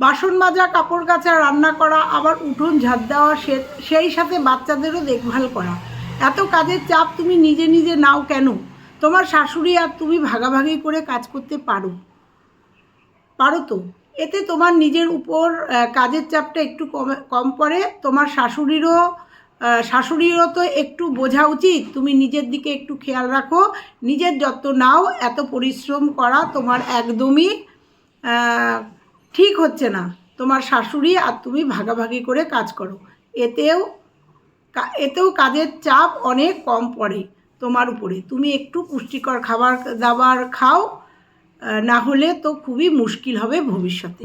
বাসন মাজা, কাপড় কাচা, রান্না করা, আবার উঠোন ঝাঁট দেওয়া সেই সাথে বাচ্চাদেরও দেখভাল করা। এত কাজের চাপ তুমি নিজে নিজে নাও কেন? তোমার শাশুড়ি আর তুমি ভাগাভাগি করে কাজ করতে পারো। পারো তো। এতে তোমার নিজের উপর কাজের চাপটা একটু কমে, কম পড়ে। তোমার শাশুড়িরও শাশুড়িরও তো একটু বোঝা উচিত। তুমি নিজের দিকে একটু খেয়াল রাখো। নিজের যত্ন নাও। এত পরিশ্রম করা তোমার একদমই ঠিক হচ্ছে না। তোমার শাশুড়ি আর তুমি ভাগাভাগি করে কাজ করো। এতেও এতেও কাজের চাপ অনেক কম পড়ে তোমার উপরে। তুমি একটু পুষ্টিকর খাবার, দাবার খাও না হলে তো খুবই মুশকিল হবে ভবিষ্যতে।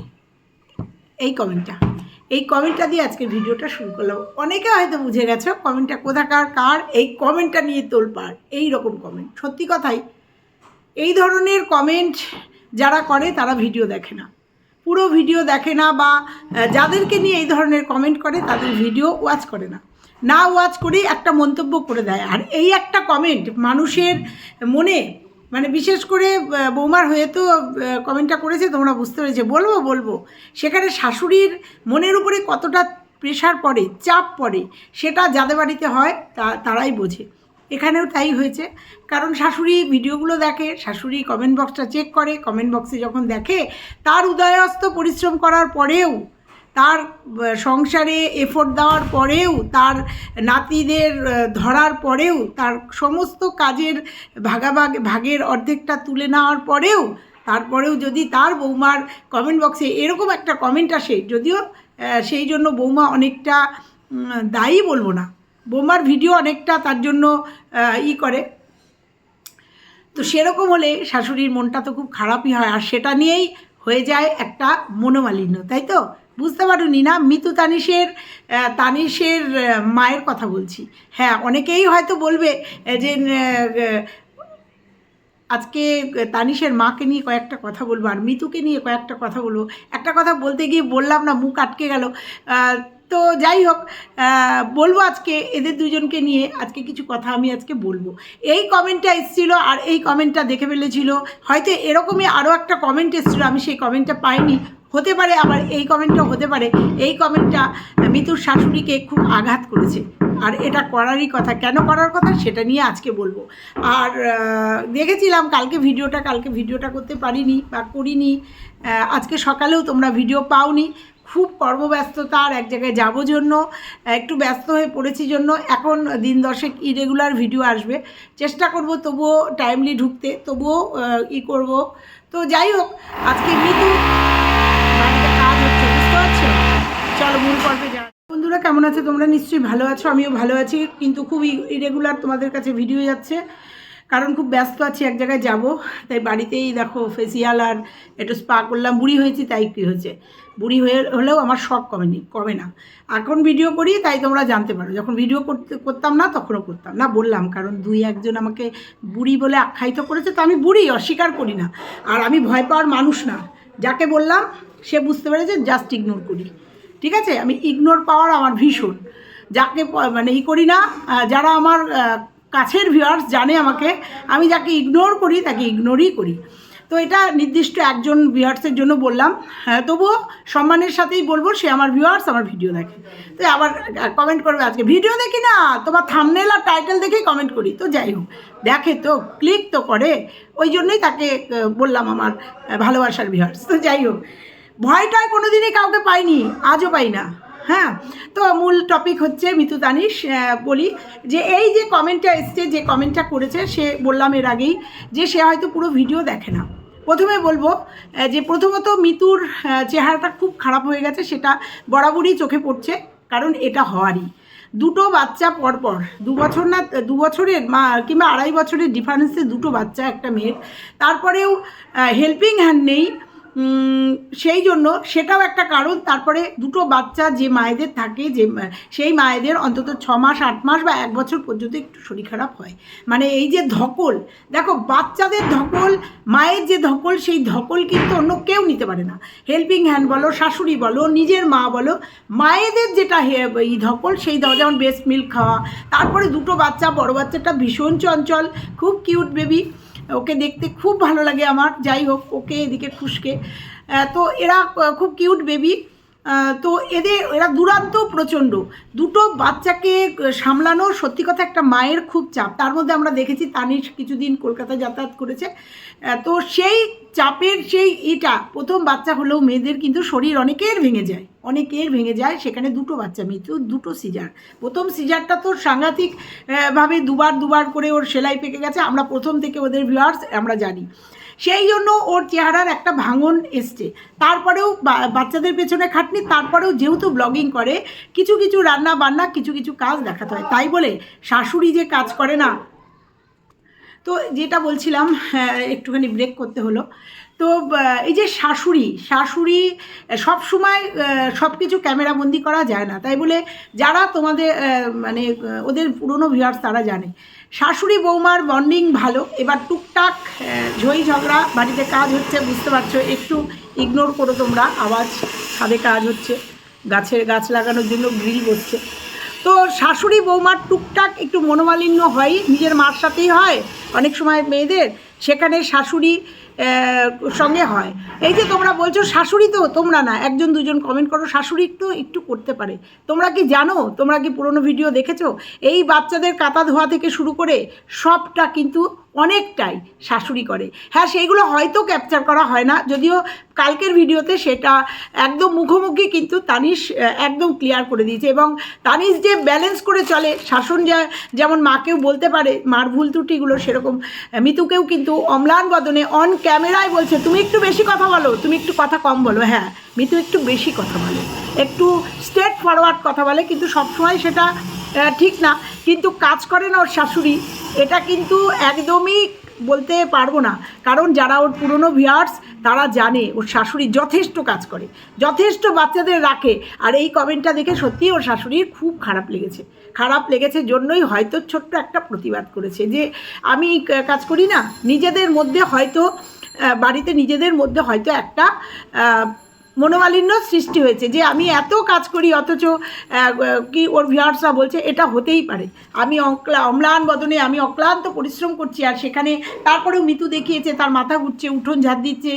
এই কমেন্টটা। এই কমেন্টটা দিয়ে আজকে ভিডিওটা শুরু করলাম। অনেকে হয়তো বুঝে গেছো কমেন্টটা কোথাকার, কার, এই কমেন্টটা নিয়ে তোলপাড়। এই রকম কমেন্ট। সত্যি কথাই, এই ধরনের কমেন্ট যারা করে তারা ভিডিও দেখে না। পুরো ভিডিও দেখে না বা যাদেরকে নিয়ে এই ধরনের কমেন্ট করে, তাদের ভিডিও ওয়াচ করে না। না ওয়াচ করেই একটা মন্তব্য করে দেয়। আর এই একটা কমেন্ট মানুষের মনে মানে বিশেষ করে বৌমার হয়ে তো কমেন্টটা করেছে, তোমরা বুঝতে পেরেছে। বলব বলব, সেখানে শাশুড়ির মনের উপরে কতটা প্রেশার পড়ে, চাপ পড়ে, সেটা যাদের বাড়িতে হয়, তা, তারাই বোঝে। এখানেও তাই হয়েছে। কারণ শাশুড়ি ভিডিওগুলো দেখে, শাশুড়ি কমেন্ট বক্সটা চেক করে কমেন্ট বক্সে যখন দেখে, তার উদয়স্ত পরিশ্রম করার পরেও, তার সংসারে এফোর্ট দেওয়ার পরেও, তার নাতিদের ধরার পরেও, তার সমস্ত কাজের ভাগাভাগ, ভাগের অর্ধেকটা তুলে নেওয়ার পরেও, তারপরেও যদি তার বৌমার কমেন্ট বক্সে এরকম একটা কমেন্ট আসে, যদিও সেই জন্য বৌমা অনেকটা দায়ী বলব না। বৌমার ভিডিও অনেকটা তার জন্য ই করে। তো সেরকম হলে শাশুড়ির মনটা তো খুব খারাপই হয়, আর সেটা নিয়েই হয়ে যায় একটা মনোমালিন্য, তাই তো? বুঝতে পারোনি না? মিতু তানিশের তানিশের মায়ের কথা বলছি। হ্যাঁ অনেকেই হয়তো বলবে যে আজকে তানিশের মাকে নিয়ে কয়েকটা কথা বলব, আর মিতুকে নিয়ে কয়েকটা কথা বলব। একটা কথা বলতে গিয়ে বললাম না, মুখ আটকে গেল। তো যাই হোক বলব আজকে এদের দুজনকে নিয়ে আজকে কিছু কথা আমি আজকে বলব। এই কমেন্টটা এসেছিল আর এই কমেন্টটা দেখে ফেলেছিল। হয়তো এরকমই আরও একটা কমেন্ট এসেছিল, আমি সেই কমেন্টটা পাইনি। হতে পারে আবার এই কমেন্টটা হতে পারে। এই কমেন্টটা মিতুর শাশুড়িকে খুব আঘাত করেছে। আর এটা করারই কথা। কেন করার কথা সেটা নিয়ে আজকে বলব। আর দেখেছিলাম কালকে ভিডিওটা কালকে ভিডিওটা করতে পারিনি বা করিনি। আজকে সকালেও তোমরা ভিডিও পাওনি। খুব কর্মব্যস্ততার এক জায়গায় যাব জন্য, একটু ব্যস্ত হয়ে পড়েছি জন্য। এখন দিন দশেক ইরেগুলার ভিডিও আসবে। চেষ্টা করব তবুও টাইমলি ঢুকতে, তবুও ই করব। তো যাই হোক, আজকে বাড়িতে কাজ হচ্ছে, বুঝতে পারছ? চলো মূল পর্বে যা বন্ধুরা, কেমন আছে? তোমরা নিশ্চয়ই ভালো আছো, আমিও ভালো আছি। কিন্তু খুব ইরেগুলার তোমাদের কাছে ভিডিও যাচ্ছে। কারণ খুব ব্যস্ত আছি, এক জায়গায় যাব। তাই বাড়িতেই দেখো ফেসিয়াল আর একটু স্পা করলাম, বুড়ি হয়েছি তাই কী হয়েছে। বুড়ি হয়ে হলেও আমার শখ কমেনি, কমে না। এখন ভিডিও করি তাই তোমরা জানতে পারো। যখন ভিডিও করতে, করতাম না, তখনও করতাম না, বললাম, কারণ দুই একজন আমাকে বুড়ি বলে আখ্যায়িত করেছে, তো আমি বুড়ি, অস্বীকার করি না। আর আমি ভয় পাওয়ার মানুষ না। যাকে বললাম, সে বুঝতে পেরেছে জাস্ট ইগনোর করি। ঠিক আছে? আমি ইগনোর পাওয়ার আমার ভীষণ। যাকে মানে ই করি না যারা আমার কাছের ভিউয়ার্স জানে আমাকে। আমি যাকে ইগনোর করি, তাকে ইগনোরই করি। তো এটা নির্দিষ্ট একজন ভিউয়ার্সের জন্য বললাম। হ্যাঁ তবুও সম্মানের সাথেই বলব, সে আমার ভিউয়ার্স আমার ভিডিও দেখে। তো আবার কমেন্ট করবে আজকে ভিডিও দেখি না, তোমার থামনেল আর টাইটেল দেখেই কমেন্ট করি। তো যাই হোক, দেখে তো ক্লিক তো করে। ওই জন্যই তাকে বললাম আমার ভালোবাসার ভিউয়ার্স তো যাই হোক ভয়টায় কোনো দিনই কাউকে পাইনি, আজও পাই না। হ্যাঁ তো মূল টপিক হচ্ছে মিতু তানিশ বলি যে এই যে কমেন্টটা এসছে, যে কমেন্টটা করেছে, সে বললাম এর আগেই যে সে হয়তো পুরো ভিডিও দেখে না। প্রথমে বলব যে প্রথমত মিতুর চেহারাটা খুব খারাপ হয়ে গেছে, সেটা বরাবরই চোখে পড়ছে, কারণ এটা হওয়ারই। দুটো বাচ্চা পরপর, দু বছর না, দু বছরের মা কিংবা আড়াই বছরের ডিফারেন্সে দুটো বাচ্চা, একটা মেয়ের। তারপরেও হেল্পিং হ্যান্ড নেই সেই জন্য সেটাও একটা কারণ। তারপরে দুটো বাচ্চা যে মায়েদের থাকে, যে সেই মায়েদের অন্তত ছ মাস, আট মাস বা এক বছর পর্যন্ত একটু শরীর খারাপ হয়। মানে এই যে ধকল, দেখো বাচ্চাদের ধকল, মায়ের যে ধকল, সেই ধকল কিন্তু অন্য কেউ নিতে পারে না। হেল্পিং হ্যান্ড বলো, শাশুড়ি বলো, নিজের মা বলো, মায়েদের যেটা এই ধকল, সেই যেমন বেস্ট মিল্ক খাওয়া, তারপরে দুটো বাচ্চা, বড় বাচ্চাটা ভীষণ চঞ্চল, খুব কিউট বেবি ওকে দেখতে খুব ভালো লাগে আমার যাই হোক ওকে এদিকে খুশকে আহ, তো এরা আহ, খুব কিউট বেবি তো এদের, এরা দুরান্ত প্রচণ্ড। দুটো বাচ্চাকে সামলানো সত্যি কথা একটা মায়ের খুব চাপ। তার মধ্যে আমরা দেখেছি তানিশ কিছুদিন কলকাতা যাতায়াত করেছে। তো সেই চাপের সেই এটা, প্রথম বাচ্চা হলেও মেয়েদের কিন্তু শরীর অনেকের ভেঙে যায়। অনেকের ভেঙে যায়, সেখানে দুটো বাচ্চা, মৃত্যু দুটো সিজার। প্রথম সিজারটা তো সাংঘাতিক ভাবে দুবার দুবার করে ওর সেলাই পেকে গেছে। আমরা প্রথম থেকে ওদের ভিউয়ার্স আমরা জানি। সেই জন্য ওর চেহারার একটা ভাঙন এসছে। তারপরেও বাচ্চাদের পেছনে খাটনি তারপরেও যেহেতু ব্লগিং করে কিছু কিছু রান্না বান্না কিছু কিছু কাজ দেখাতে হয়। তাই বলে শাশুড়ি যে কাজ করে না তো যেটা বলছিলাম হ্যাঁ, একটুখানি ব্রেক করতে হলো। তো এই যে শাশুড়ি শাশুড়ি সব সময় সব কিছু ক্যামেরাবন্দি করা যায় না। তাই বলে যারা তোমাদের মানে ওদের পুরনো ভিউয়ার্স তারা জানে। শাশুড়ি বৌমার বন্ডিং ভালো। এবার টুকটাক ঝই ঝগড়া, বাড়িতে কাজ হচ্ছে, বুঝতে পারছ, একটু ইগনোর করো তোমরা, আওয়াজ ছাদে কাজ হচ্ছে, গাছের গাছ লাগানোর জন্য গ্রিল বসছে। তো শাশুড়ি বৌমার টুকটাক একটু মনোমালিন্য হয়, নিজের মার সাথেই হয়, অনেক সময় মেয়েদের, সেখানে শাশুড়ি সঙ্গে হয়। এই যে তোমরা বলছো শাশুড়ি তো তোমরা না, একজন দুজন কমেন্ট করো, শাশুড়ি তো একটু করতে পারে। তোমরা কি জানো? তোমরা কি পুরনো ভিডিও দেখেছ? এই বাচ্চাদের কাতা ধোয়া থেকে শুরু করে সবটা কিন্তু অনেকটাই শাশুড়ি করে। হ্যাঁ সেইগুলো হয়তো ক্যাপচার করা হয় না, যদিও কালকের ভিডিওতে সেটা একদম মুখোমুখি কিন্তু তানিশ একদম ক্লিয়ার করে দিয়েছে এবং তানিশ যে ব্যালেন্স করে চলে, শাসন যা, যেমন মাকেও বলতে পারে, মার ভুল ত্রুটিগুলো সেরকম মিতুকেও কিন্তু অম্লান বদনে অন ক্যামেরায় বলছে, তুমি একটু বেশি কথা বলো, তুমি একটু কথা কম বলো। হ্যাঁ মিতু একটু বেশি কথা বলে। একটু স্ট্রেট ফরওয়ার্ড কথা বলে, কিন্তু সবসময় সেটা ঠিক না। কিন্তু কাজ করে না ওর শাশুড়ি। এটা কিন্তু একদমই বলতে পারব না। কারণ যারা ওর পুরনো ভিয়ার্স তারা জানে ওর শাশুড়ি যথেষ্ট কাজ করে, যথেষ্ট বাচ্চাদের রাখে। আর এই কমেন্টটা দেখে সত্যিই ওর শাশুড়ির খুব খারাপ লেগেছে। খারাপ লেগেছে জন্যই হয়তো ছোট্ট একটা প্রতিবাদ করেছে যে, আমি কাজ করি না। নিজেদের মধ্যে হয়তো বাড়িতে নিজেদের মধ্যে হয়তো একটা মনোমালিন্য সৃষ্টি হয়েছে যে আমি এত কাজ করি অথচ কি ওর ভিউয়ার্সরা বলছে এটা হতেই পারে। আমি অক্লা, অম্লান বদনে আমি অক্লান্ত পরিশ্রম করছি আর সেখানে তারপরেও মিতু দেখিয়েছে, তার মাথা ঘুরছে, উঠোন ঝাড় দিচ্ছে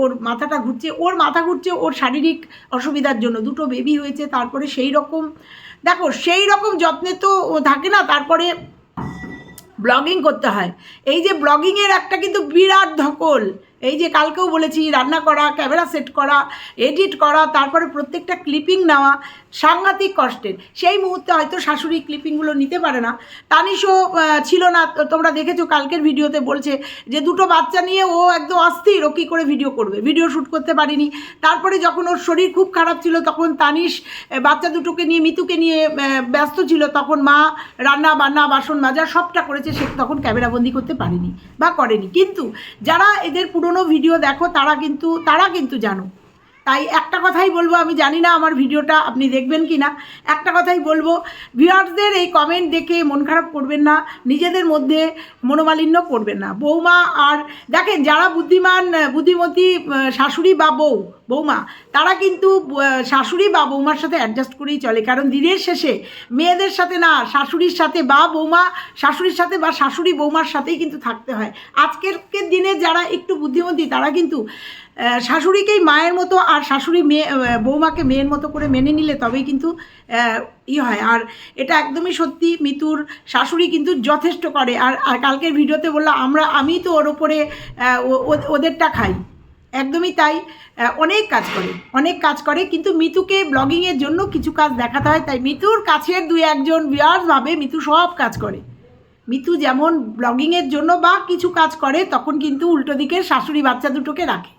ওর মাথাটা ঘুরছে, ওর মাথা ঘুরছে, ওর শারীরিক অসুবিধার জন্য। দুটো বেবি হয়েছে, তারপরে সেই রকম, দেখো সেই রকম যত্নে তো থাকে না, তারপরে ব্লগিং করতে হয়। এই যে ব্লগিংয়ের একটা কিন্তু বিরাট ধকল। এই যে কালকেও বলেছি, রান্না করা, ক্যামেরা সেট করা, এডিট করা, তারপরে প্রত্যেকটা ক্লিপিং নেওয়া সাংঘাতিক কষ্টের। সেই মুহূর্তে হয়তো শাশুড়ি ক্লিপিংগুলো নিতে পারে না। তানিশও ছিল না। তোমরা দেখেছ, কালকের ভিডিওতে বলছে যে দুটো বাচ্চা নিয়ে ও একদম অস্থির। ও কী করে ভিডিও করবে? ভিডিও শ্যুট করতে পারিনি। তারপরে যখন ওর শরীর খুব খারাপ ছিল, তখন তানিশ বাচ্চা দুটোকে নিয়ে, মিতুকে নিয়ে ব্যস্ত ছিল। তখন মা রান্না বান্না, বাসন মাজা সবটা করেছে। সে তখন ক্যামেরাবন্দি করতে পারেনি বা করেনি। কিন্তু যারা এদের পুরনো ভিডিও দেখো, তারা কিন্তু তারা কিন্তু জানো তাই একটা কথাই বলব, আমি জানি না আমার ভিডিওটা আপনি দেখবেন কি না একটা কথাই বলব, ভিউয়ার্সদের এই কমেন্ট দেখে মন খারাপ করবেন না, নিজেদের মধ্যে মনোমালিন্য করবেন না। বৌমা আর দেখেন, যারা বুদ্ধিমান, বুদ্ধিমতী শাশুড়ি বা বউ, বৌমা, তারা কিন্তু শাশুড়ি বা বৌমার সাথে অ্যাডজাস্ট করেই চলে। কারণ দিনের শেষে মেয়েদের সাথে না, শাশুড়ির সাথে বা বৌমা, শাশুড়ির সাথে বা শাশুড়ি বৌমার সাথেই কিন্তু থাকতে হয়। আজকের দিনে যারা একটু বুদ্ধিমতী, তারা কিন্তু শাশুড়িকেই মায়ের মতো আর শাশুড়ি মেয়ে বৌমাকে মেয়ের মতো করে মেনে নিলে তবেই কিন্তু ই হয়। আর এটা একদমই সত্যি, মিতুর শাশুড়ি কিন্তু যথেষ্ট করে। আর আর কালকের ভিডিওতে বললাম, আমরা, আমি তো ওর ওপরে ওদেরটা খাই। একদমই তাই অনেক কাজ করে, অনেক কাজ করে। কিন্তু মিতুকে ব্লগিংয়ের জন্য কিছু কাজ দেখাতে হয়। তাই মিতুর কাছের দুই একজন বিয়ার্স ভাবে মিতু সব কাজ করে। মিতু যেমন ব্লগিংয়ের জন্য বা কিছু কাজ করে, তখন কিন্তু উল্টো দিকের শাশুড়ি বাচ্চা দুটোকে রাখে।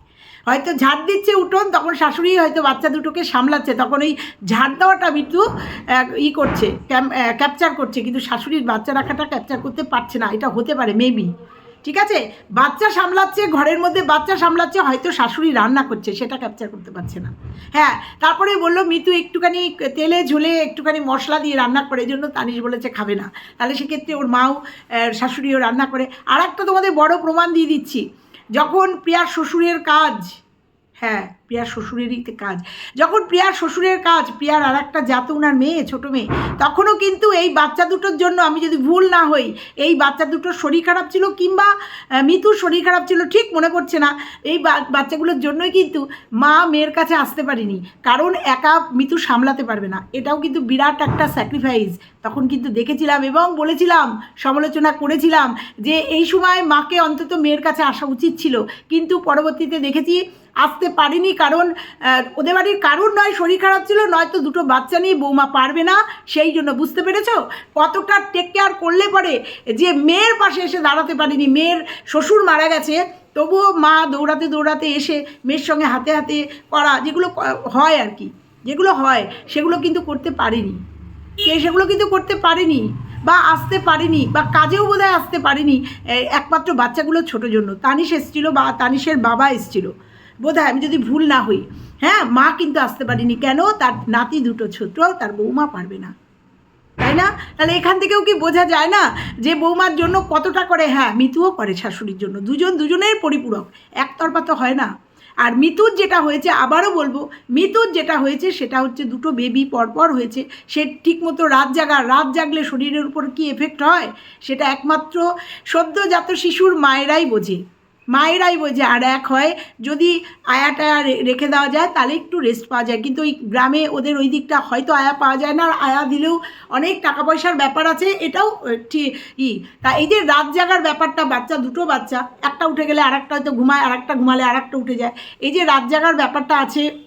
হয়তো ঝাড় দিচ্ছে উঠোন তখন শাশুড়ি হয়তো বাচ্চা দুটোকে সামলাচ্ছে তখন ওই ঝাড় দেওয়াটা আহ, ই করছে ক্যাপচার করছে কিন্তু শাশুড়ির বাচ্চা রাখাটা ক্যাপচার করতে পারছে না এটা হতে পারে মেবি ঠিক আছে? বাচ্চা সামলাচ্ছে ঘরের মধ্যে বাচ্চা সামলাচ্ছে হয়তো শাশুড়ি রান্না করছে সেটা ক্যাপচার করতে পারছে না। হ্যাঁ তারপরে বলল মিতু একটুখানি তেলে ঝুলে একটুখানি মশলা দিয়ে রান্না করে এই জন্য তানিশ বলেছে খাবে না। তাহলে সেক্ষেত্রে ওর মাও শাশুড়িও রান্না করে। আর একটা তোমাদের বড় প্রমাণ দিয়ে দিচ্ছি। যখন প্রিয়া শ্বশুরের কাজ হ্যাঁ প্রিয়ার শ্বশুরেরই কাজ। যখন প্রিয়ার শ্বশুরের কাজ, প্রিয়ার আর একটা জাত উনার মেয়ে, ছোটো মেয়ে, তখনও কিন্তু এই বাচ্চা দুটোর জন্য আমি যদি ভুল না হই, এই বাচ্চা দুটোর শরীর খারাপ ছিল কিংবা মিতুর শরীর খারাপ ছিল, ঠিক মনে পড়ছে না, এই বাচ্চাগুলোর জন্যই কিন্তু মা মেয়ের কাছে আসতে পারিনি। কারণ একা মিতু সামলাতে পারবে না। এটাও কিন্তু বিরাট একটা স্যাক্রিফাইস তখন কিন্তু দেখেছিলাম এবং বলেছিলাম, সমালোচনা করেছিলাম যে এই সময় মাকে অন্তত মেয়ের কাছে আসা উচিত ছিল। কিন্তু পরবর্তীতে দেখেছি, আসতে পারিনি কারণ ওদের বাড়ির কারণ নয়, শরীর খারাপ ছিল, নয়তো দুটো বাচ্চা নিয়ে বৌমা পারবে না, সেই জন্য বুঝতে পেরেছ? কতটা টেক কেয়ার করলে পরে যে মেয়ের পাশে এসে দাঁড়াতে পারিনি, মেয়ের শ্বশুর মারা গেছে, তবুও মা দৌড়াতে দৌড়াতে এসে মেয়ের সঙ্গে হাতে হাতে করা, যেগুলো হয় আর কি, যেগুলো হয়, সেগুলো কিন্তু করতে পারিনি। কে সেগুলো কিন্তু করতে পারেনি, বা আসতে পারেনি, বা কাজেও বোধহয় আসতে পারেনি একমাত্র বাচ্চাগুলো ছোটোর জন্য। তানিশ এসেছিল বা, তানিশের বাবা এসেছিল। বোধহয় আমি যদি ভুল না হই। হ্যাঁ মা কিন্তু আসতে পারিনি। কেন? তার নাতি দুটো ছোট, তার বৌমা পারবে না। তাই না? তাহলে এখান থেকেও কি বোঝা যায় না যে বৌমার জন্য কতটা করে হ্যাঁ মিতুও করে শাশুড়ির জন্য। দুজন দুজনের পরিপূরক। একতরফা তো হয় না। আর মিতুর যেটা হয়েছে, আবারও বলব, মিতুর যেটা হয়েছে, সেটা হচ্ছে দুটো বেবি পরপর হয়েছে। সে ঠিকমতো রাত জাগা রাত জাগলে শরীরের উপর কি এফেক্ট হয়? সেটা একমাত্র সদ্যজাত শিশুর মায়েরাই বোঝে। মায়েরাই বোঝে আর এক হয়। যদি আয়াটা রেখে দেওয়া যায়, তাহলে একটু রেস্ট পাওয়া যায়। কিন্তু ওই গ্রামে ওদের ওই দিকটা হয়তো আয়া পাওয়া যায় না। আর আয়া দিলেও অনেক টাকা পয়সার ব্যাপার আছে। এটাও ঠিক ই। তা এই যে রাত জাগার ব্যাপারটা, বাচ্চা, দুটো বাচ্চা, একটা উঠে গেলে আরেকটা হয়তো ঘুমায়, আরেকটা ঘুমালে আরেকটা উঠে যায়। এই যে রাত জাগার ব্যাপারটা আছে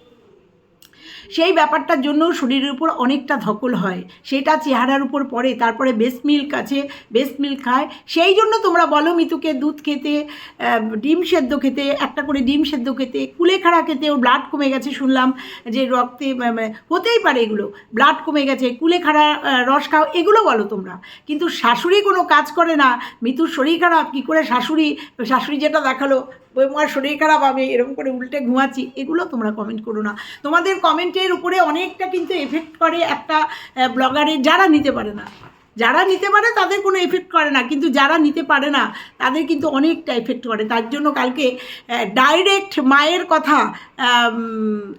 সেই ব্যাপারটার জন্য শরীরের উপর অনেকটা ধকল হয়। সেটা চেহারার উপর পড়ে, তারপরে বেস্ট মিল্ক আছে বেস্ট মিল্ক খায়। সেই জন্য তোমরা বলো মিতুকে দুধ খেতে ডিম সেদ্ধ খেতে, একটা করে ডিম সেদ্ধ খেতে কুলেখাড়া খেতে, ওর ব্লাড কমে গেছে শুনলাম যে রক্তে হতেই পারে এগুলো ব্লাড কমে গেছে কুলেখাড়া রস খাও, এগুলো বলো তোমরা। কিন্তু শাশুড়ি কোনো কাজ করে না, মিতুর শরীর খারাপ, কী করে শাশুড়ি শাশুড়ি যেটা দেখাল বৌমার শরীর খারাপ, আমি এরকম করে উল্টে ঘুমাচ্ছি, এগুলো তোমরা কমেন্ট করো না। তোমাদের কমেন্টের উপরে অনেকটা কিন্তু এফেক্ট করে একটা ব্লগারের যারা নিতে পারে না। যারা নিতে পারে, তাদের কোনো এফেক্ট করে না, কিন্তু যারা নিতে পারে না, তাদের কিন্তু অনেকটা এফেক্ট করে। তার জন্য কালকে ডাইরেক্ট মায়ের কথা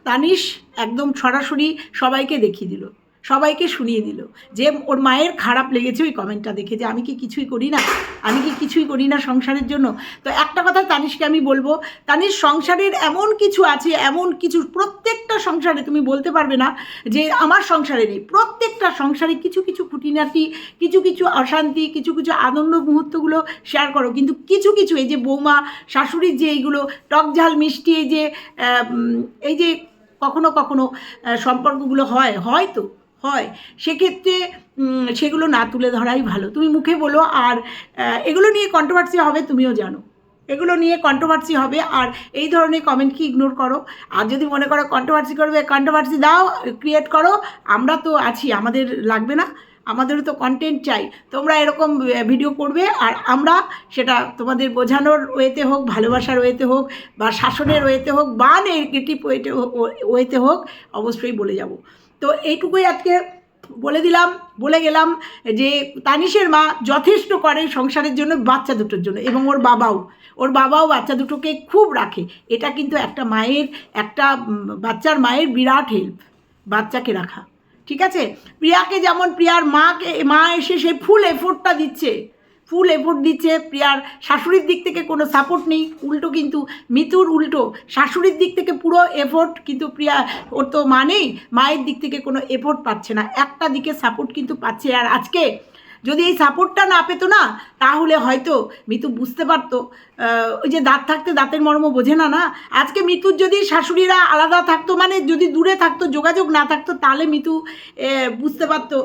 তানিশ একদম সরাসরি সবাইকে দেখিয়ে দিল। সবাইকে শুনিয়ে দিল। যে ওর মায়ের খারাপ লেগেছে ওই কমেন্টটা দেখে যে আমি কি কিছুই করি না? আমি কি কিছুই করি না সংসারের জন্য? তো একটা কথা তানিশকে আমি বলব, তানিশ সংসারের এমন কিছু আছে, এমন কিছু প্রত্যেকটা সংসারে তুমি বলতে পারবে না যে আমার সংসারে নেই। প্রত্যেকটা সংসারে কিছু কিছু খুঁটিনাটি, কিছু কিছু অশান্তি, কিছু কিছু আনন্দ মুহূর্তগুলো শেয়ার করো। কিন্তু কিছু কিছু এই যে বৌমা, শাশুড়ির যে এইগুলো, টক ঝাল, মিষ্টি, এই যে এই যে কখনো কখনো সম্পর্কগুলো হয়, হয়তো। হয়, সেক্ষেত্রে সেগুলো না তুলে ধরাই ভালো। তুমি মুখে বলো, আর এগুলো নিয়ে কন্ট্রোভার্সি হবে তুমিও জানো। এগুলো নিয়ে কন্ট্রোভার্সি হবে, আর এই ধরনের কমেন্ট কি ইগনোর করো? আর যদি মনে করো কন্ট্রোভার্সি করবে কন্ট্রোভার্সি দাও ক্রিয়েট করো, আমরা তো আছি, আমাদের লাগবে না। আমাদেরও তো কন্টেন্ট চাই। তোমরা এরকম ভিডিও করবে, আর আমরা সেটা তোমাদের বোঝানোর ওয়েতে হোক, ভালোবাসার ওয়েতে হোক, বা শাসনের ওয়েতে হোক, বা নেগেটিভ ওয়েতে ওয়েতে হোক, অবশ্যই বলে যাব। তো এইটুকুই আজকে বলে দিলাম, বলে গেলাম যে তানিশের মা যথেষ্ট করে সংসারের জন্য, বাচ্চা দুটোর জন্য এবং ওর বাবাও। ওর বাবাও বাচ্চা দুটোকে খুব রাখে। এটা কিন্তু একটা মায়ের, একটা বাচ্চার মায়ের বিরাট হেল্প বাচ্চাকে রাখা। ঠিক আছে? প্রিয়াকে যেমন, প্রিয়ার মাকে, মা এসে সে ফুল এফোর্টটা দিচ্ছে। ফুল এফোর্ট দিচ্ছে, প্রিয়ার শাশুড়ির দিক থেকে কোনো সাপোর্ট নেই। উল্টো কিন্তু, মিতুর উল্টো, শাশুড়ির দিক থেকে পুরো এফোর্ট কিন্তু প্রিয়া, ওর তো মানেই মায়ের দিক থেকে কোনো এফোর্ট পাচ্ছে না। একটা দিকে সাপোর্ট কিন্তু পাচ্ছে। আর আজকে যদি এই সাপোর্টটা না পেতো না, তাহলে হয়তো মিতু বুঝতে পারতো। ওই যে দাঁত থাকতে দাঁতের মর্ম বোঝে না না? আজকে মিতুর যদি শাশুড়িরা আলাদা থাকতো মানে যদি দূরে থাকতো, যোগাযোগ না থাকতো, তাহলে মিতু বুঝতে পারতো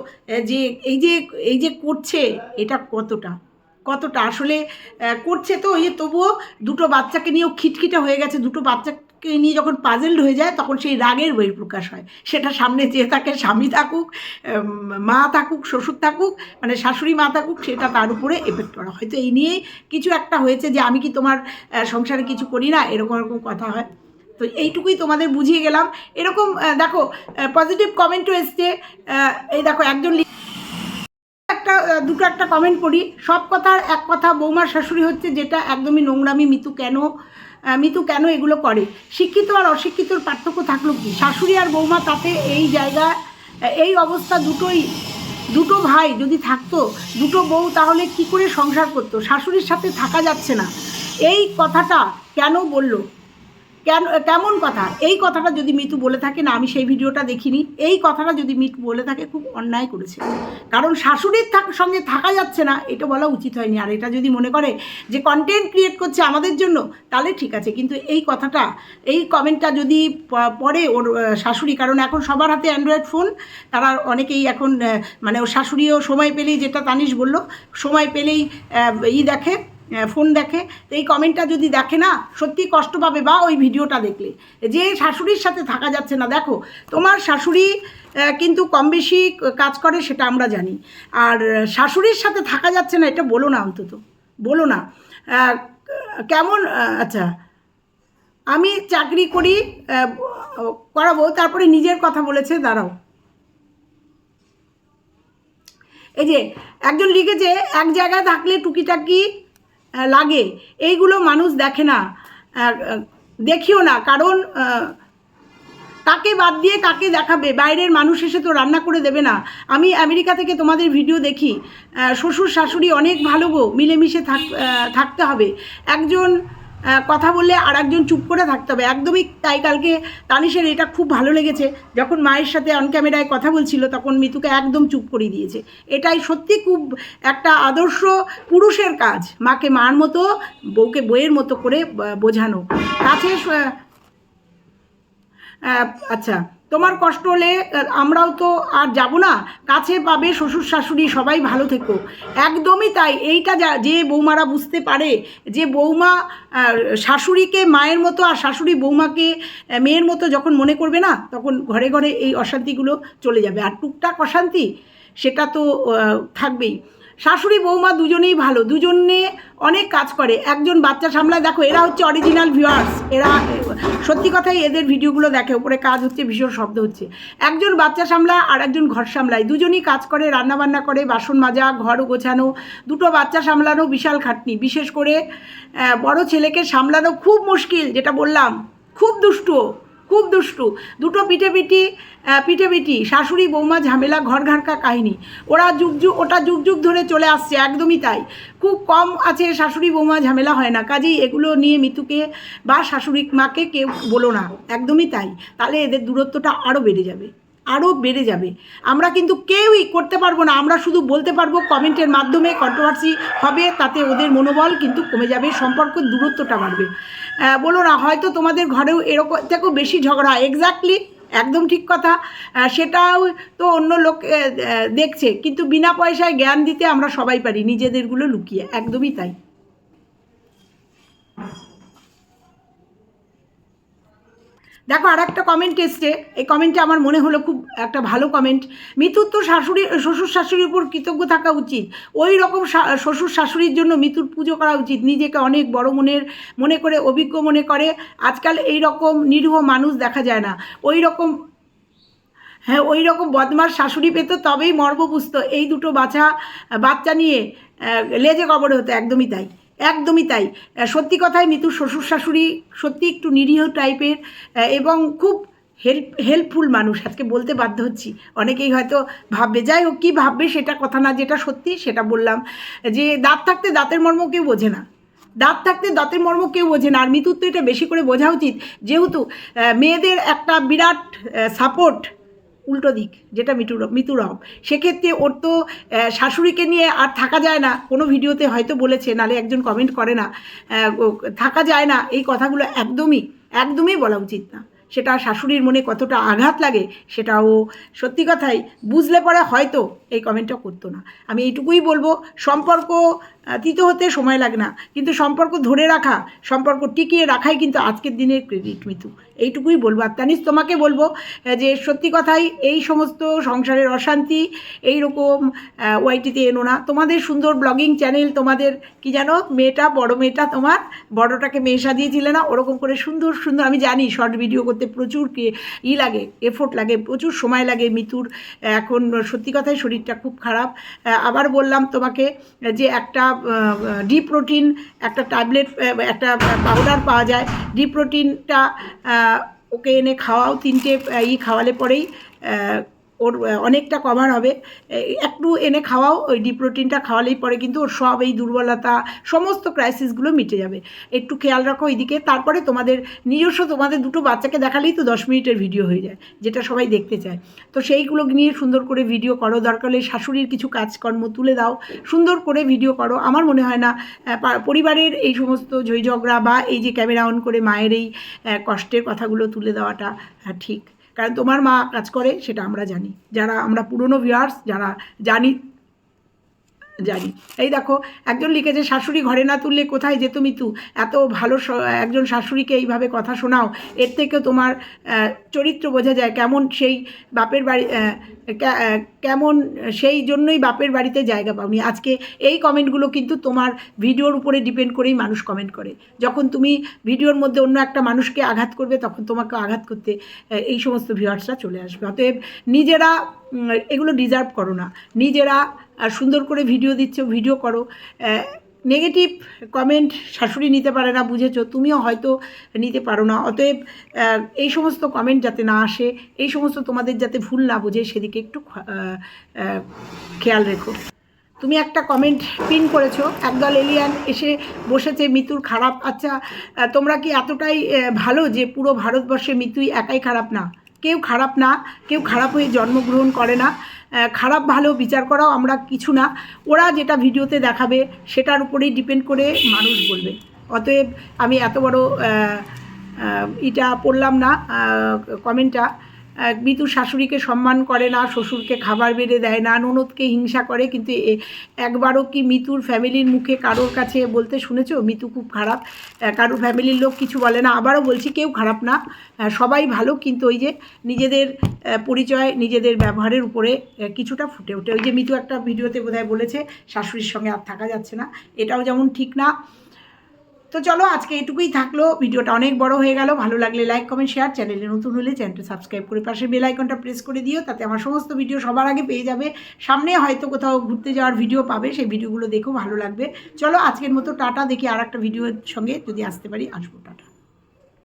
যে এই যে এই যে করছে, এটা কতটা? কতটা? আসলে করছে তো ইয়ে তবুও দুটো বাচ্চাকে নিয়েও খিটখিটে হয়ে গেছে। দুটো বাচ্চাকে নিয়ে যখন পাজেলড হয়ে যায়, তখন সেই রাগের বহিঃপ্রকাশ হয়। সেটা সামনে যে থাকে স্বামী থাকুক মা থাকুক, শ্বশুর থাকুক মানে শাশুড়ি মা থাকুক, সেটা তার উপরে এফেক্ট করা। হয়তো এই নিয়েই কিছু একটা হয়েছে যে, আমি কি তোমার সংসারে কিছু করি না? এরকম এরকম কথা হয়। তো এইটুকুই তোমাদের বুঝিয়ে গেলাম। এরকম দেখো পজিটিভ কমেন্টও এসছে। এই দেখো, একজন একটা দুটো একটা কমেন্ট করি সব কথার এক কথা বৌমার শাশুড়ি হচ্ছে যেটা একদমই নোংরামি, মিতু কেন মিতু কেন এগুলো করে? শিক্ষিত আর অশিক্ষিতর পার্থক্য থাকল কি? শাশুড়ি আর বৌমা তাতে এই জায়গা এই অবস্থা দুটোই, দুটো ভাই যদি থাকতো, দুটো বউ তাহলে কি করে সংসার করতো? শাশুড়ির সাথে থাকা যাচ্ছে না। এই কথাটা কেন বলল? কেন, কেমন কথা? এই কথাটা যদি মিতু বলে থাকে, না, আমি সেই ভিডিওটা দেখিনি। এই কথাটা যদি মিতু বলে থাকে, খুব অন্যায় করেছে। কারণ শাশুড়ির সঙ্গে থাকা যাচ্ছে না, এটা বলা উচিত হয়নি। আর এটা যদি মনে করে যে কন্টেন্ট ক্রিয়েট করছে আমাদের জন্য, তাহলে ঠিক আছে। কিন্তু এই কথাটা, এই কমেন্টটা যদি প- পড়ে ওর শাশুড়ি, কারণ এখন সবার হাতে অ্যান্ড্রয়েড ফোন তারা অনেকেই এখন মানে ওর শাশুড়িও সময় পেলেই, যেটা তানিশ বলল, সময় পেলেই ই দেখে। ফোন দেখে, তো এই কমেন্টটা যদি দেখে না, সত্যি কষ্ট পাবে বা ওই ভিডিওটা দেখলে। যে শাশুড়ির সাথে থাকা যাচ্ছে না, দেখো, তোমার শাশুড়ি কিন্তু কম বেশি কাজ করে সেটা আমরা জানি। আর শাশুড়ির সাথে থাকা যাচ্ছে না, এটা বলো না অন্তত। বলো না। কেমন আচ্ছা। আমি চাকরি করি করাবো, তারপরে নিজের কথা বলেছে, দাঁড়াও। এই যে, একজন লিখেছে, এক জায়গায় থাকলে টুকিটাকি লাগে। এইগুলো মানুষ দেখে না। দেখিও না। কারণ কাকে বাদ দিয়ে কাকে দেখাবে? বাইরের মানুষ এসে তো রান্না করে দেবে না। আমি আমেরিকা থেকে তোমাদের ভিডিও দেখি। শ্বশুর শাশুড়ি অনেক ভালো গো মিলেমিশে থাক থাকতে হবে। একজন কথা বললে আর একজন চুপ করে থাকতে হবে। একদমই তাই কালকে তানিশের এটা খুব ভালো লেগেছে। যখন মায়ের সাথে অন ক্যামেরায় কথা বলছিল, তখন মিতুকে একদম চুপ করে দিয়েছে। এটাই সত্যি খুব একটা আদর্শ পুরুষের কাজ, মাকে মার মতো, বউকে বইয়ের মতো করে বোঝানো। কাছে আচ্ছা। তোমার কষ্ট হলে, আমরাও তো আর যাব না। কাছে পাবে শ্বশুর শাশুড়ি, সবাই ভালো থেকো। একদমই তাই। এইটা যা, যে বৌমারা বুঝতে পারে যে বৌমা শাশুড়িকে মায়ের মতো আর শাশুড়ি বৌমাকে মেয়ের মতো যখন মনে করবে না, তখন ঘরে ঘরে এই অশান্তিগুলো চলে যাবে। আর টুকটাক অশান্তি, সেটা তো থাকবেই। শাশুড়ি, বৌমা দুজনেই ভালো। দুজনে অনেক কাজ করে। একজন বাচ্চা সামলায়, দেখো, এরা হচ্ছে অরিজিনাল ভিউয়ার্স এরা, সত্যি কথাই এদের ভিডিওগুলো দেখে, ওপরে কাজ হচ্ছে, ভীষণ শব্দ হচ্ছে। একজন বাচ্চা সামলায় আর একজন ঘর সামলায়। দুজনই কাজ করে রান্না বান্না করে, বাসন মাজা, ঘর গোছানো, দুটো বাচ্চা সামলানো বিশাল খাটনি। বিশেষ করে বড় ছেলেকে সামলানো খুব মুশকিল, যেটা বললাম, খুব দুষ্টু। খুব দুষ্টু। দুটো পিঠে আহ, পিঠে পিঠি শাশুড়ি বৌমা ঝামেলা ঘর ঘাড়কা কাহিনী। ওরা যুগ যুগ ওটা যুগ যুগ ধরে চলে আসছে একদমই তাই। খুব কম আছে শাশুড়ি বৌমা ঝামেলা হয় না। কাজেই এগুলো নিয়ে মিতুকে বা শাশুড়ি মাকে কেউ বলো না একদমই তাই। তাহলে এদের দূরত্বটা আরও বেড়ে যাবে আরও বেড়ে যাবে। আমরা কিন্তু কেউই করতে পারব না আমরা শুধু বলতে পারব কমেন্টের মাধ্যমে কন্ট্রোভার্সি হবে তাতে ওদের মনোবল কিন্তু কমে যাবে সম্পর্ক দূরত্বটা বাড়বে। বলো না, হয়তো তোমাদের ঘরেও এরকম থেকেও বেশি ঝগড়া এক্স্যাক্টলি একদম ঠিক কথা। সেটাও তো অন্য লোক দেখছে। কিন্তু বিনা পয়সায় জ্ঞান দিতে আমরা সবাই পারি, নিজেদেরগুলো লুকিয়ে। একদমই তাই। দেখো আর একটা কমেন্ট এসছে। এই কমেন্টে আমার মনে হলো খুব একটা ভালো কমেন্ট মিতুর তো শাশুড়ি, শ্বশুর শাশুড়ির উপর কৃতজ্ঞ থাকা উচিত। ওই রকম শ্বশুর শাশুড়ির জন্য মিতুর পুজো করা উচিত। নিজেকে অনেক বড় মনের, মনে করে, অভিজ্ঞ মনে করে। আজকাল এই রকম নিরীহ মানুষ দেখা যায় না। ওই রকম হ্যাঁ ওই রকম বদমার শাশুড়ি পেত, তবেই মর্ম বুঝতো এই দুটো বাচ্চা বাচ্চা নিয়ে লেজে কবর হতো, একদমই তাই। একদমই তাই। সত্যি কথাই মিতুর শ্বশুর শাশুড়ি সত্যি একটু নিরীহ টাইপের এবং খুব হেল্প, হেল্পফুল মানুষ, আজকে বলতে বাধ্য হচ্ছি। অনেকেই হয়তো ভাববে, যাই হোক, কী ভাববে সেটা কথা না, যেটা সত্যি সেটা বললাম, যে দাঁত থাকতে দাঁতের মর্ম কেউ বোঝে না। দাঁত থাকতে দাঁতের মর্ম কেউ বোঝে না। আর মিতুর তো এটা বেশি করে বোঝা উচিত, যেহেতু মেয়েদের একটা বিরাট সাপোর্ট উল্টো দিক, যেটা মিটুর মিতুরব সেক্ষেত্রে ওর তো শাশুড়িকে নিয়ে আর থাকা যায় না। কোনো ভিডিওতে হয়তো বলেছে, নালে একজন কমেন্ট করে না। থাকা যায় না। এই কথাগুলো একদমই একদমই বলা উচিত না। সেটা শাশুড়ির মনে কতটা আঘাত লাগে, সেটাও সত্যি কথাই। বুঝলে পরে হয়তো এই কমেন্টটা করতো না। আমি এইটুকুই বলব, সম্পর্ক তিতো হতে সময় লাগে না। কিন্তু সম্পর্ক ধরে রাখা, সম্পর্ক টিকিয়ে রাখাই কিন্তু আজকের দিনের ক্রেডিট, মিতু। এইটুকুই বলব। আর তানিস তোমাকে বলব যে সত্যি কথাই এই সমস্ত সংসারের অশান্তি এই রকম ওয়াইটিতে এনো না। তোমাদের সুন্দর ব্লগিং চ্যানেল, তোমাদের, কি জানো, মেয়েটা, বড় মেয়েটা, তোমার বড়টাকে মেয়ে সাজিয়েছিলে না? ওরকম করে সুন্দর সুন্দর, আমি জানি, শর্ট ভিডিও করতে প্রচুর ই লাগে এফোর্ট লাগে, প্রচুর সময় লাগে, মিতুর এখন সত্যি কথাই শরীরটা খুব খারাপ। আবার বললাম তোমাকে যে একটা ডি প্রোটিন, একটা ট্যাবলেট একটা পাউডার পাওয়া যায়। ডি প্রোটিনটা ওকে এনে খাওয়াও, তিনটে ই খাওয়ালে পরেই ওর অনেকটা কভার হবে। একটু এনে খাওয়াও, ওই ডি প্রোটিনটা খাওয়ালেই পরে কিন্তু ওর সব এই দুর্বলতা, সমস্ত ক্রাইসিসগুলো মিটে যাবে। একটু খেয়াল রাখো এইদিকে তারপরে তোমাদের, নিজস্ব তোমাদের দুটো বাচ্চাকে দেখালেই তো দশ মিনিটের ভিডিও হয়ে যায়, যেটা সবাই দেখতে চায়। তো সেইগুলো নিয়ে সুন্দর করে ভিডিও করো। দরকার হলে শাশুড়ির কিছু কাজকর্ম তুলে দাও। সুন্দর করে ভিডিও করো। আমার মনে হয় না পরিবারের এই সমস্ত ঝই ঝগড়া বা এই যে ক্যামেরা অন করে মায়ের এই কষ্টের কথাগুলো তুলে দেওয়াটা ঠিক। কারণ তোমার মা কাজ করে সেটা আমরা জানি। যারা আমরা পুরনো ভিউয়ার্স যারা জানি জানি। এই দেখো, একজন লিখেছে, শাশুড়ি ঘরে না তুললে কোথায় যেত মিতু এত ভালো একজন শাশুড়িকে এইভাবে কথা শোনাও, এর থেকেও তোমার চরিত্র বোঝা যায় কেমন সেই বাপের বাড়ি কেমন সেই জন্যই বাপের বাড়িতে জায়গা পাওনি আজকে এই কমেন্টগুলো কিন্তু তোমার ভিডিওর উপরে ডিপেন্ড করেই মানুষ কমেন্ট করে। যখন তুমি ভিডিওর মধ্যে অন্য একটা মানুষকে আঘাত করবে, তখন তোমাকে আঘাত করতে এই সমস্ত ভিউয়ার্সরা চলে আসবে। অতএব নিজেরা এগুলো ডিজার্ভ করো না। নিজেরা আর সুন্দর করে ভিডিও দিচ্ছ ভিডিও করো। নেগেটিভ কমেন্ট শাশুড়ি নিতে পারে না, বুঝেছ? তুমিও হয়তো নিতে পারো না। অতএব এই সমস্ত কমেন্ট যাতে না আসে, এই সমস্ত তোমাদের যাতে ভুল না বোঝে, সেদিকে একটু খেয়াল রেখো। তুমি একটা কমেন্ট পিন করেছ, একদল এলিয়ান এসে বসেছে, মিতুর খারাপ। আচ্ছা তোমরা কি এতটাই ভালো যে পুরো ভারতবর্ষে মিতুই একাই খারাপ না? কেউ খারাপ না, কেউ খারাপ হয়ে জন্মগ্রহণ করে না। খারাপ ভালো বিচার করাও আমরা কিছু না। ওরা যেটা ভিডিওতে দেখাবে, সেটার উপরেই ডিপেন্ড করে মানুষ বলবে। অতএব আমি এত বড় এটা পড়লাম না কমেন্টটা মিতু শাশুড়িকে সম্মান করে না, শ্বশুরকে খাবার বেড়ে দেয় না, ননদকে হিংসা করে, কিন্তু একবারও কি মিতুর ফ্যামিলির মুখে কারোর কাছে বলতে শুনেছো? মিতু খুব খারাপ। কারোর ফ্যামিলির লোক কিছু বলে না। আবারও বলছি, কেউ খারাপ না। সবাই ভালো, কিন্তু ওই যে নিজেদের পরিচয়, নিজেদের ব্যবহারের উপরে কিছুটা ফুটে ওঠে। ওই যে মিতু একটা ভিডিওতে বোধহয় বলেছে, শাশুড়ির সঙ্গে আর থাকা যাচ্ছে না। এটাও যেমন ঠিক না তো চলো, আজকে এটুকুই থাকল। ভিডিওটা অনেক বড় হয়ে গেল। ভালো লাগলে লাইক কমেন্ট শেয়ার চ্যানেলে নতুন হলে চ্যানেলটা সাবস্ক্রাইব করে পাশে বেল আইকনটা প্রেস করে দিও, তাতে আমার সমস্ত ভিডিও সবার আগে পেয়ে যাবে। সামনে হয়তো কোথাও ঘুরতে যাওয়ার ভিডিও পাবে, সেই ভিডিওগুলো দেখো, ভালো লাগবে। চলো, আজকের মতো টাটা। দেখি আর একটা ভিডিওর সঙ্গে যদি আসতে পারি, আসব, টাটা।